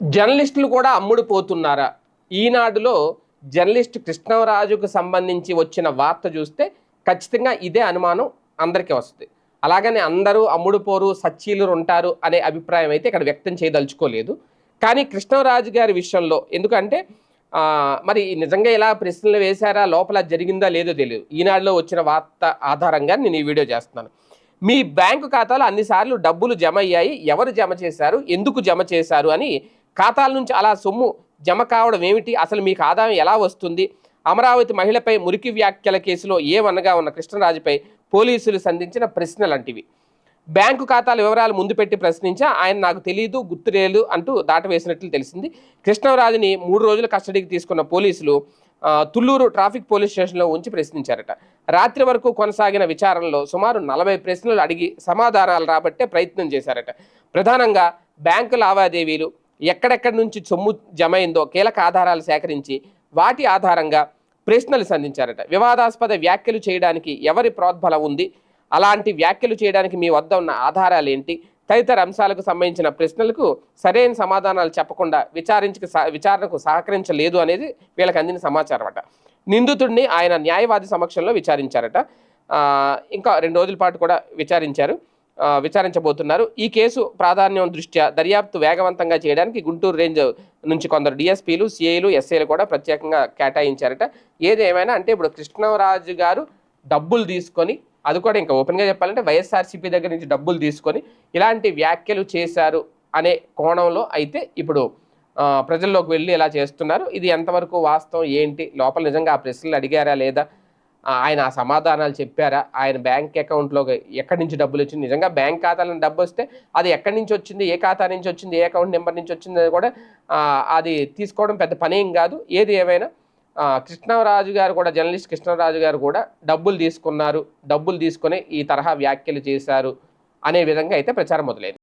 జర్నలిస్టులు కూడా అమ్ముడు పోతున్నారా? ఈనాడులో జర్నలిస్ట్ కృష్ణరాజుకు సంబంధించి వచ్చిన వార్త చూస్తే ఖచ్చితంగా ఇదే అనుమానం అందరికీ వస్తుంది. అలాగనే అందరూ అమ్ముడుపోరు సచ్చీలు ఉంటారు అనే అభిప్రాయం అయితే ఇక్కడ వ్యక్తం చేయదలుచుకోలేదు. కానీ కృష్ణరాజు గారి విషయంలో ఎందుకంటే మరి నిజంగా ఇలా ప్రశ్నలు వేశారా? లోపల జరిగిందా? లేదో తెలియదు. ఈనాడులో వచ్చిన వార్త ఆధారంగా నేను ఈ వీడియో చేస్తున్నాను. మీ బ్యాంకు ఖాతాలో అన్నిసార్లు డబ్బులు జమ అయ్యాయి. ఎవరు జమ చేశారు? ఎందుకు జమ చేశారు? అని ఖాతాల నుంచి అలా సొమ్ము జమ కావడం ఏమిటి? అసలు మీకు ఆదాయం ఎలా వస్తుంది? అమరావతి మహిళపై మురికి వ్యాఖ్యల కేసులో ఏమనగా ఉన్న కృష్ణరాజుపై పోలీసులు సంధించిన ప్రశ్నలంటివి. బ్యాంకు ఖాతాల వివరాలు ముందు పెట్టి ప్రశ్నించా ఆయన నాకు తెలియదు గుర్తులేదు అంటూ దాటవేసినట్లు తెలిసింది. కృష్ణరాజుని మూడు రోజుల కస్టడీకి తీసుకున్న పోలీసులు తుళ్ళూరు ట్రాఫిక్ పోలీస్ స్టేషన్లో ఉంచి ప్రశ్నించారట. రాత్రి వరకు కొనసాగిన విచారణలో సుమారు నలభై ప్రశ్నలు అడిగి సమాధానాలు రాబట్టే ప్రయత్నం చేశారట. ప్రధానంగా బ్యాంకు లావాదేవీలు ఎక్కడెక్కడి నుంచి సొమ్ము జమైందో కీలక ఆధారాలు సేకరించి వాటి ఆధారంగా ప్రశ్నలు సంధించారట. వివాదాస్పద వ్యాఖ్యలు చేయడానికి ఎవరి ప్రోద్బలం ఉంది? అలాంటి వ్యాఖ్యలు చేయడానికి మీ వద్ద ఉన్న ఆధారాలు ఏంటి? తదితర అంశాలకు సంబంధించిన ప్రశ్నలకు సరైన సమాధానాలు చెప్పకుండా విచారించక విచారణకు సహకరించలేదు అనేది వీళ్ళకి అందిన సమాచారం అట. నిందితుడిని ఆయన న్యాయవాది సమక్షంలో విచారించారట. ఇంకా రెండు రోజుల పాటు కూడా విచారించారు. విచారించబోతున్నారు. ఈ కేసు ప్రాధాన్యం దృష్ట్యా దర్యాప్తు వేగవంతంగా చేయడానికి గుంటూరు రేంజ్ నుంచి కొందరు డిఎస్పీలు సిఐలు ఎస్ఐలు కూడా ప్రత్యేకంగా కేటాయించారట. ఏది ఏమైనా అంటే ఇప్పుడు కృష్ణరాజు గారు డబ్బులు తీసుకొని అది కూడా ఇంకా ఓపెన్గా చెప్పాలంటే వైఎస్ఆర్సీపీ దగ్గర నుంచి డబ్బులు తీసుకొని ఇలాంటి వ్యాఖ్యలు చేశారు అనే కోణంలో అయితే ఇప్పుడు ప్రజల్లోకి వెళ్ళి ఇలా చేస్తున్నారు. ఇది ఎంతవరకు వాస్తవం ఏంటి? లోపల నిజంగా ఆ ప్రశ్నలు అడిగారా లేదా? ఆయన ఆ సమాధానాలు చెప్పారా? ఆయన బ్యాంక్ అకౌంట్లో ఎక్కడి నుంచి డబ్బులు వచ్చింది? నిజంగా బ్యాంక్ ఖాతాలో డబ్బు వస్తే అది ఎక్కడి నుంచి వచ్చింది? ఏ ఖాతా నుంచి వచ్చింది? ఏ అకౌంట్ నెంబర్ నుంచి వచ్చింది? అది కూడా అది తీసుకోవడం పెద్ద పనేం కాదు. ఏది ఏమైనా కృష్ణరాజు గారు కూడా జర్నలిస్ట్ కృష్ణరాజు గారు కూడా డబ్బులు తీసుకున్నారు. డబ్బులు తీసుకొని ఈ తరహా వ్యాఖ్యలు చేశారు అనే విధంగా అయితే ప్రచారం మొదలైంది.